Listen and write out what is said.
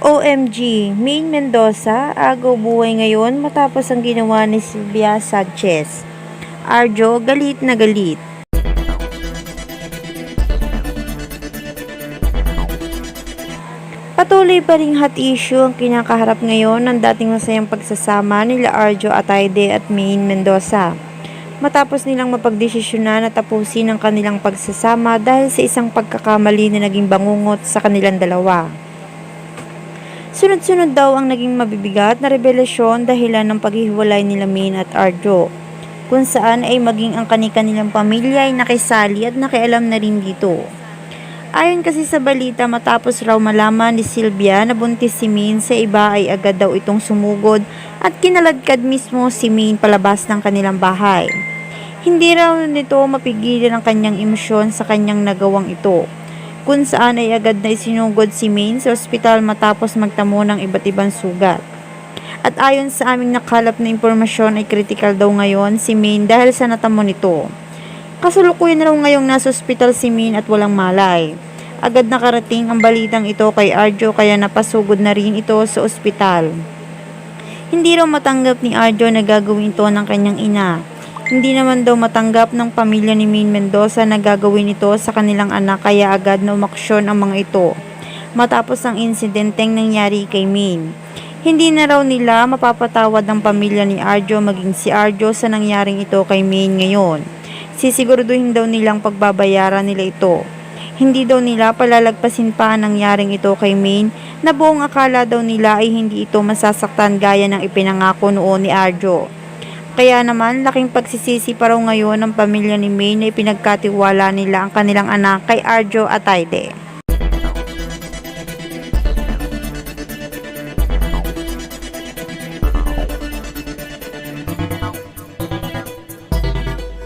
OMG, Maine Mendoza, agaw buhay ngayon matapos ang ginawa ni Sylvia Sanchez. Arjo, galit na galit. Patuloy pa ring hot issue ang kinakaharap ngayon ng dating masayang pagsasama nila Arjo Ataide at Maine Mendoza. Matapos nilang mapagdesisyonan na tapusin ang kanilang pagsasama dahil sa isang pagkakamali na naging bangungot sa kanilang dalawa. Sunod-sunod daw ang naging mabibigat na revelasyon dahilan ng paghihiwalay nila Maine at Arjo, kung saan ay maging ang kani-kanilang pamilya ay nakisali at nakialam na rin dito. Ayon kasi sa balita matapos raw malaman ni Sylvia na buntis si Maine sa iba ay agad daw itong sumugod at kinaladkad mismo si Maine palabas ng kanilang bahay. Hindi raw nito mapigilan ang kanyang emosyon sa kanyang nagawang ito kung saan ay agad na isinugod si Maine sa ospital matapos magtamo ng iba't ibang sugat. At ayon sa aming nakalap na impormasyon ay critical daw ngayon si Maine dahil sa natamo nito. Kasalukuyan raw ngayong nasa ospital si Min at walang malay. Agad nakarating ang balitang ito kay Arjo kaya napasugod na rin ito sa ospital. Hindi raw matanggap ni Arjo na gagawin ito ng kanyang ina. Hindi naman daw matanggap ng pamilya ni Min Mendoza na gagawin ito sa kanilang anak kaya agad na umaksyon ang mga ito. Matapos ang insidenteng nangyari kay Min. Hindi na raw nila mapapatawad ng pamilya ni Arjo maging si Arjo sa nangyaring ito kay Min ngayon sisiguraduhin daw nilang pagbabayaran nila ito. Hindi daw nila palalagpasin pa ang nangyaring ito kay Maine na buong akala daw nila ay hindi ito masasaktan gaya ng ipinangako noon ni Arjo. Kaya naman laking pagsisisi pa ngayon ng pamilya ni Maine na ipinagkatiwala nila ang kanilang anak kay Arjo Ataide.